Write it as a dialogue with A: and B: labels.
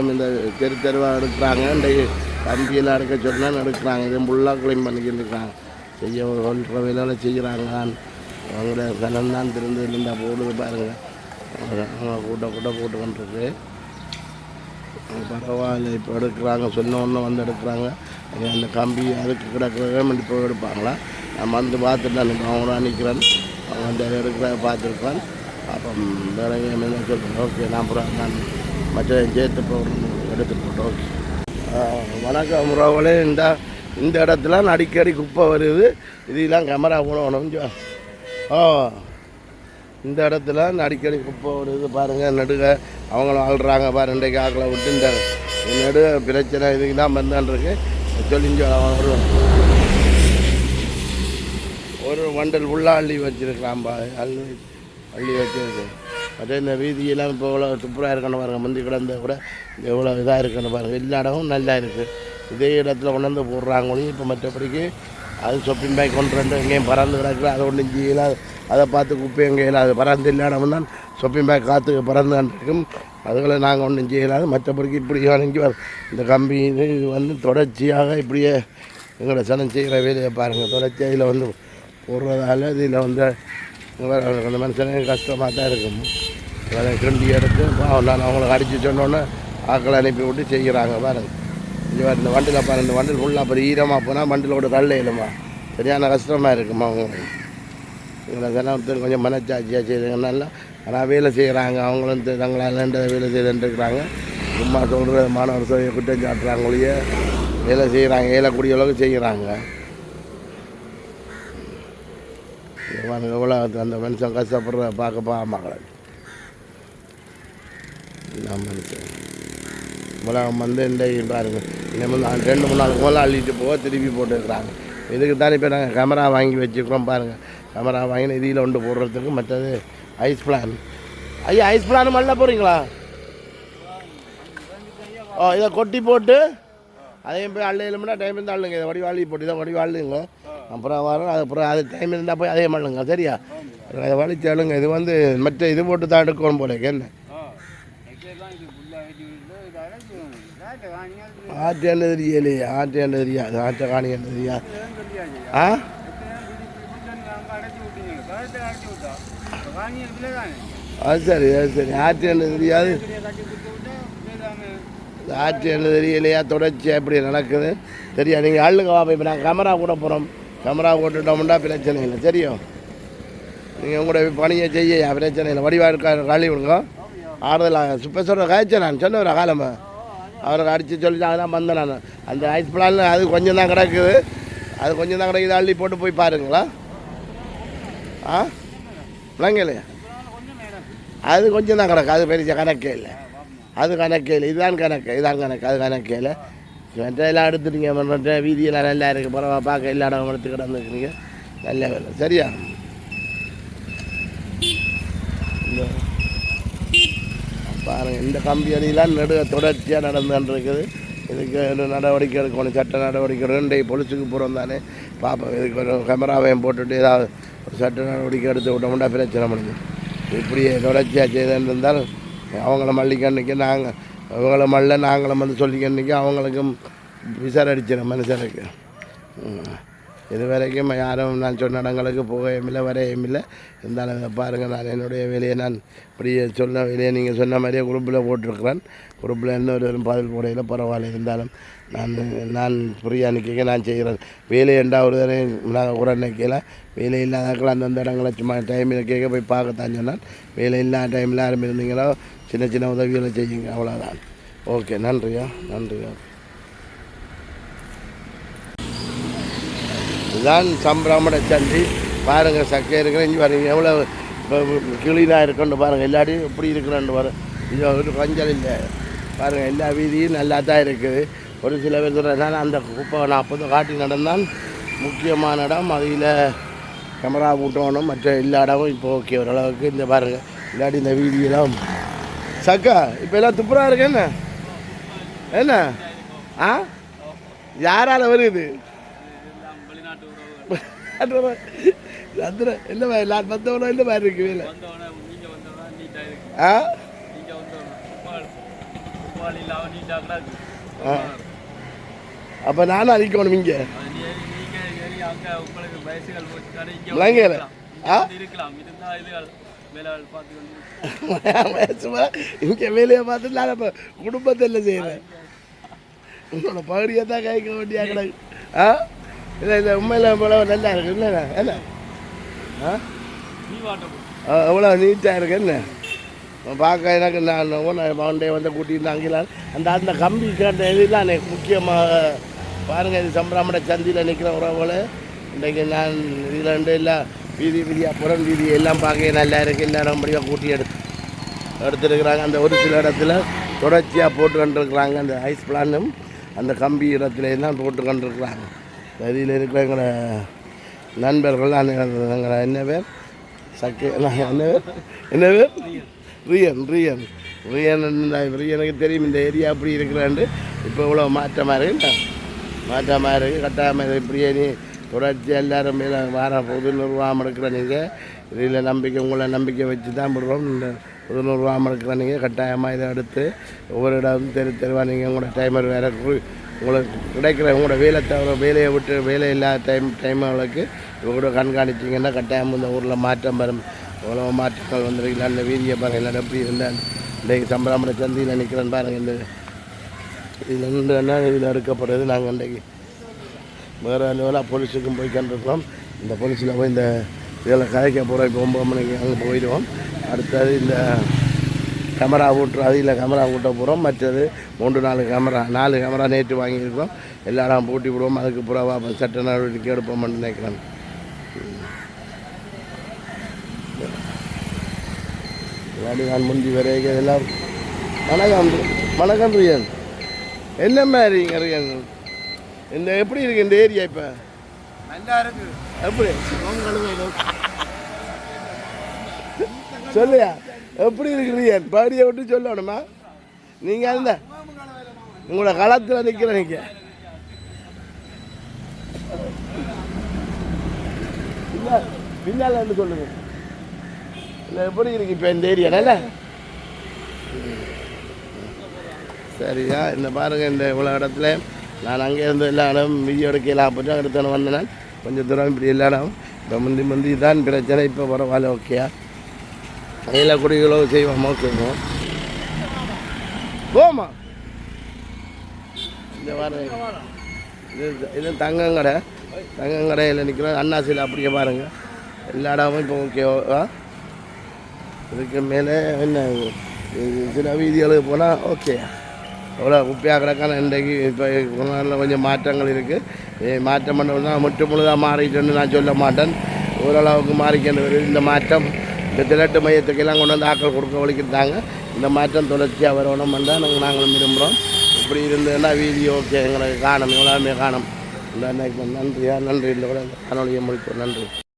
A: நாளும் இந்த தெரு தெருவாக எடுக்கிறாங்க. இன்றைக்கு கம்பியெல்லாம் எடுக்க சொன்னால் எடுக்கிறாங்க. இதை ஃபுல்லாக க்ளீன் பண்ணிக்கிட்டு இருக்காங்க செய்ய சொல்கிற வேலையில் செய்கிறாங்க அவங்களோட கனம் தான் திருந்து இருந்தால் போடுது பாருங்கள் அவங்க கூட்ட கூட்ட போட்டு கொண்டிருக்கு பரவாயில்ல. இப்போ எடுக்கிறாங்க. சொன்ன ஒன்று வந்து எடுக்கிறாங்க. அந்த கம்பி அதுக்கு முடியும் போய் எடுப்பாங்களா? நான் வந்து பார்த்துட்டேன் இப்போ அவங்கள நிற்கிறேன் அவங்க வந்து எடுக்கிற பார்த்துருப்பேன் அப்போ வேறு என்ன சொல்கிறேன் ஓகே நான் அப்புறம் நான் மற்ற சேர்த்து போகிறேன் எடுத்துட்டு போட்டோம். ஓகே வணக்கம் உறவுகளே. இந்த இந்த இடத்துல அடிக்கடி குப்பை வருது. இதெல்லாம் கேமரா போடணும். கொஞ்சம் ஓ இந்த இடத்துல அடிக்கடி குப்பை வருது. பாருங்கள் நடுக அவங்களும் ஆள்றாங்க. பாரு இன்றைக்கு ஆக்களை விட்டு இந்த நடு பிரச்சனை இதுக்கு தான் வந்தான்ருக்கு சொல்லிஞ்சு அவன் ஒரு ஒரு வண்டல் உள்ளாள்ளி அள்ளி வச்சிருக்கலாம் பா அள்ளி அள்ளி வச்சிருக்கு. அதே இந்த வீதியெல்லாம் இப்போ இவ்வளோ துப்புராக இருக்கணும் பாருங்கள் முந்தி கிடந்த கூட எவ்வளோ இதாக இருக்கணும் பாருங்கள் எல்லா இடமும் நல்லா இருக்குது இதே இடத்துல கொண்டாந்து போடுறாங்க இப்போ மற்றபடிக்கு அது சொப்பிங் பேக் கொண்டு வந்து எங்கேயும் பறந்து கிடக்குது அதை ஒன்றும் செய்யலாம் அதை பார்த்து குப்பை எங்கே அது பறந்து இல்லாடவும் தான் சொப்பிங் பேக் காற்று பறந்து கண்டிருக்கும் அதுகளை நாங்கள் ஒன்றும் செய்யலாது மற்றபடிக்கு இப்படி வணங்கி வர இந்த கம்பி இது வந்து தொடர்ச்சியாக இப்படியே எங்களோட சனம் செய்கிற வேலையை பாருங்கள் தொடர்ச்சியாக இதில் வந்து போடுறதால இதில் வந்து அந்த மனுஷனுக்கு கஷ்டமாக தான் இருக்கும். அதை கிண்டி எடுத்து நான் அவங்களுக்கு அடித்து சொன்னோன்னே ஆக்களை அனுப்பி விட்டு செய்கிறாங்க பாருங்க. இந்த வண்டியில் பாருங்க இந்த வண்டியில் ஃபுல்லாக அப்புறம் ஈரமாக போனால் வண்டியிலோட தள்ள இயலுமா சரியான கஷ்டமாக இருக்குமா அவங்களுக்கு இவங்களை தினத்தில் கொஞ்சம் மனச்சாட்சியாக செய்யுங்கனால ஆனால் வேலை செய்கிறாங்க அவங்களும் தங்களால் வேலை செய்துட்டு இருக்கிறாங்க சும்மா சொல்கிற மாணவர் சபையை குற்றம் சாட்டுறாங்க வேலை செய்கிறாங்க ஏலக்கூடிய அளவுக்கு செய்கிறாங்க எவ்வளோ அந்த மனுஷன் கஷ்டப்படுற பார்க்க பாமாக்களை நான் மனுஷன் உலகம் வந்து இந்த பாருங்கள் இன்னும் நான் ரெண்டு மூணு நாளுக்கு மேலே அள்ளிட்டு போக திருப்பி போட்டுருக்குறாங்க. இதுக்கு தான் இப்போ நாங்கள் கேமரா வாங்கி வச்சுக்கிறோம் பாருங்கள் கேமரா வாங்கி இதில் ஒன்று போடுறதுக்கு மற்றது ஐஸ் பிளான் ஐயா ஐஸ் பிளான் மல்ல போகிறீங்களா ஓ இதை கொட்டி போட்டு அதையும் போய் அள்ளி இல்லைன்னா டைம் இருந்தால் அள்ளுங்க. இதை வடி வாழி போட்டு இதை வடி வாழுங்க அப்புறம் வரும் அது அப்புறம் அது டைம் இருந்தால் போய் அதே மல்லுங்க சரியா? அதை வலிச்சு அழுங்க இது வந்து மற்ற இது போட்டு தான் எடுக்கணும் போல என்ன? ஆற்று என்ன தெரியலையே ஆற்று என்ன தெரியாது ஆற்றை காணி என்ன ஆ? அது சரி அது சரி. ஆற்று என்ன தெரியாது இந்த தெரியலையா தொடர்ச்சியாக எப்படி நடக்குது. தெரியாது நீங்கள் ஆளுங்க வாப்பா இப்போ நாங்கள் கேமரா கூட போகிறோம் கேமரா போட்டுட்டோம்னா பிரச்சனை இல்லை. தெரியும் நீங்கள் உங்களோட பணியை செய்ய பிரச்சனை இல்லை. வடிவாக இருக்கா காலி விடுங்க ஆறுதலாக சுப்ப சொல்கிற காய்ச்சல்? நான் சொன்னவர காலமாக அவரை அடித்து சொல்லிட்டு அதெல்லாம் வந்தேன் நான். அந்த ஐஸ் பிளான் அது கொஞ்சம் தான் கிடக்குது. அது கொஞ்சம் தான் கிடக்குது. அள்ளி போட்டு போய் பாருங்களா. ஆ? விளங்கலையா அது கொஞ்சம் தான் கிடக்கு. அது பெரிய கணக்கே இல்லை. அது கணக்கே இல்லை. இதுதான் கணக்கு. இதுதான் கணக்கு. அது கணக்கே இல்லை. எல்லாம் எடுத்துட்டீங்க. மற்ற வீதியெல்லாம் நல்லா இருக்குது பரவாயில்ல பார்க்க எல்லா இடம் எடுத்து கிடந்துருக்குறீங்க. நல்ல வேலை. சரியா? பாருங்கள் இந்த கம்பி அணியெல்லாம் தொடர்ச்சியாக நடந்துட்டு இருக்குது இதுக்கு நடவடிக்கை எடுக்கணும் சட்ட நடவடிக்கை ரெண்டை பொலிசுக்கு போகிறோம் தானே. பார்ப்போம் இதுக்கு ஒரு கேமராவையும் போட்டுட்டு ஏதாவது ஒரு சட்ட நடவடிக்கை எடுத்து விட்டோம்னா பிரச்சனை முடிஞ்சு இப்படியே தொடர்ச்சியாக செய்துன்னு இருந்தால் அவங்கள மல்லிக்கண்ணிக்கு நாங்கள் அவங்கள மல்ல நாங்களும் வந்து சொல்லிக்கண்ணிக்கு அவங்களுக்கும் விசாரடிச்சிடும் மனுஷனுக்கு. இது வரைக்கும் யாரும் நான் சொன்ன இடங்களுக்கு போகவும் இல்லை வரையும் இல்லை இருந்தாலும் இதை பாருங்கள் நான் என்னுடைய வேலையை நான் இப்படி சொன்ன வேலையை நீங்கள் சொன்ன மாதிரியே குரூப்பில் போட்டிருக்கிறேன். குரூப்பில் என்ன ஒரு பதில் போடையில் பரவாயில்ல. இருந்தாலும் நான் நான் ஃப்ரீயாக நிற்க நான் செய்கிறேன் வேலை என்றா ஒரு தடவை நாங்கள் கூட நிற்கல வேலை இல்லாதாக்கள் அந்தந்த இடங்களை சும்மா டைம் கேட்க போய் பார்க்கத்தான் சொன்னான் வேலை இல்லாத டைமில் யாரும் சின்ன சின்ன உதவிகளை செய்யுங்க அவ்வளோதான் ஓகே நன்றியா? நன்றியா? இதுதான் சம்பிராமண சந்தி. பாருங்கள் சக்கை இருக்கிற இங்கே பாருங்க எவ்வளோ கிளீனாக இருக்குன்னு பாருங்கள் எல்லாத்தையும் எப்படி இருக்கிறான்னு பாரு. இது ஒரு கொஞ்சம் இல்லை. பாருங்கள் எல்லா வீதியும் நல்லா தான் இருக்குது. ஒரு சில பேர் சொல்கிறதுனால அந்த குப்பை நாற்பது காட்டி நடந்தான். முக்கியமான இடம் அதில் கேமரா கூட்டணும் மற்ற எல்லா இடமும் இப்போ ஓகே ஓரளவுக்கு இந்த பாருங்கள் இல்லாட்டி இந்த வீதியெல்லாம். சக்கா இப்போ எல்லாம் துப்புரா இருக்கு என்ன? என்ன? ஆ? யாரால வருது? சந்திர இல்லை மாதிரி நான் வந்தவனோ இல்லை மாதிரி இருக்கு வேலை? ஆ? அப்போ நானும் அழிக்கணும் இங்கே. விளங்கல. ஆ?
B: இங்க
A: வேலையை பார்த்து நான் இப்போ குடும்பத்தில் செய்கிறேன் உங்களோட பகுதியை தான் கைக்க வேண்டியா ஆ? இல்லை இல்லை உண்மையில் இவ்வளோ நல்லா இருக்கு. என்ன என்ன ஆ? எவ்வளோ நீட்டாக இருக்கு. என்ன? பார்க்க எனக்கு நான் ஓனர் மவுண்டே வந்து கூட்டிட்டு அங்கெல்லாம் அந்த அந்த கம்பி கேட்ட இதெல்லாம் எனக்கு முக்கியமாக. பாருங்கள் இது சம்பராமட சந்தியில் நிற்கிற உறவுகள். இன்றைக்கு நான் இதில் ரெண்டு எல்லாம் வீதி வீதியாக புறம் வீதி எல்லாம் பார்க்க நல்லா இருக்குது எல்லா இடம்படியாக கூட்டி எடுத்து எடுத்துருக்குறாங்க. அந்த ஒரு சில இடத்துல தொடர்ச்சியாக போட்டு கண்டுருக்குறாங்க அந்த ஐஸ் பிளானும் அந்த கம்பி இடத்துல எல்லாம் போட்டு கண்டுருக்குறாங்க இதில் இருக்கிற எங்களை நண்பர்கள் எங்களை என்ன பேர்? சக்கே என்ன பேர்? என்ன பேர்? ரியன் ரியன். ரியன் ரியனுக்கு தெரியும் இந்த ஏரியா அப்படி இருக்கிறாண்டு இப்போ இவ்வளோ மாற்றமாக இருக்கு. மாற்றமாக இருக்குது கட்டாயமாக இப்படியே நீ தொடர்ச்சி எல்லாரும் மேலே வார புது நிர்வாகம் எடுக்கிற நீங்கள் இதில் நம்பிக்கை உங்களை நம்பிக்கை வச்சு தான் விடுறோம் இந்த புது நிர்வாகம் எடுக்கிற நீங்கள் கட்டாயமாக இதை எடுத்து ஒவ்வொரு இடம் தெரு தெருவாக நீங்கள் உங்களோட டைமர் வேறு உங்களுக்கு கிடைக்கிற உங்களோட வேலை தவிர வேலையை விட்டு வேலை இல்லாத டைம் டைம்களுக்கு இவங்க கூட கண்காணிச்சிங்கன்னா கட்டாயம்? இந்த ஊரில் மாற்றம் வரும். எவ்வளோ மாற்றங்கள் வந்துருக்கலாம் அந்த வீதியை பாருங்கள் எல்லாம் எப்படி இருந்தேன் இன்றைக்கு சம்பராமட சந்தியில் நிற்கிறேன் பாருங்கள் இந்த இதில் இருந்து என்ன இதில் அறுக்கப்படுறது நாங்கள் இன்றைக்கு? வேறு லெவலாக போலீஸுக்கும் போய் கண்டிருக்கோம் இந்த போலீஸில் போய் இந்த இதில் கதைக்க போகிறோம் இப்போ ஒம்பது மணிக்கு அங்கே போயிடுவோம். அடுத்தது இந்த கேமரா ஓட்டுறோம் அதில் கேமரா ஓட்ட போகிறோம் மற்றது மூன்று நாலு கேமரா நாலு கேமரா நேற்று வாங்கியிருக்கோம். எல்லாரும் பூட்டி விடுவோம் அதுக்கு புறவா சட்ட நடவடிக்கை எடுப்போம்னு நினைக்கிறேன். நான் முந்தி வரைக்கும் எல்லாம் வணக்கம் வணக்கம் ரியன் என்ன மாதிரிங்க ரியன் இந்த எப்படி இருக்கு இந்த ஏரியா இப்போ?
B: நல்லா இருக்கு.
A: எப்படி? சொல்லுயா? எப்படி இருக்கிறீங்க? பாடியை விட்டு சொல்லணுமா நீங்கள் அந்த உங்களோட களத்தில் நிற்கிற நீங்கள் பின்னால் வந்து சொல்லுங்க. இல்லை எப்படி இருக்கு இப்போ இந்த ஏரியாவில் சரியா இந்த பாருங்க இந்த இவ்வளோ இடத்துல. நான் அங்கே இருந்து எல்லா இடம் வீடியோ எடுக்கலாம் போட்டு அடுத்த வந்தேன். கொஞ்சம் தூரம் இப்படி எல்லா இடம் இப்போ முந்தி முந்தி தான் பிரச்சனை இப்போ பரவாயில்ல ஓகேயா கையில் குடிகளோ செய்வோம் ஓகேமோ போமா இந்த பாருங்க இது இது தங்கங்கடை தங்கங்கடையில் நிற்கிறோம் அண்ணாசியில் அப்படியே பாருங்கள் எல்லா இடமும் இப்போ ஓகேவா இதுக்கு மேலே என்ன சில வீதிகளுக்கு போனால் ஓகே அவ்வளோ குப்பையாக கிடக்கான இன்றைக்கு இப்போ நாளில் கொஞ்சம் மாற்றங்கள் இருக்குது மாற்றம் பண்ணது தான் முற்று முழுதாக மாறிட்டுன்னு நான் சொல்ல மாட்டேன். ஓரளவுக்கு மாறிக்கின்ற இந்த மாற்றம் இந்த திரட்டு மையத்துக்கெல்லாம் கொண்டு வந்து ஆக்கள் கொடுக்க ஒழிக்கிறாங்க இந்த மாற்றம் தொடர்ச்சியாக வரணும் தான் நாங்கள் நாங்களும் விரும்புகிறோம் இப்படி இருந்ததுன்னா வீடியோ ஓகே எங்களுக்கு காணும் எவ்வளோமே காணும். இந்த நன்றியா? நன்றி. இந்த கூட காணொலியை முடிப்போம். நன்றி.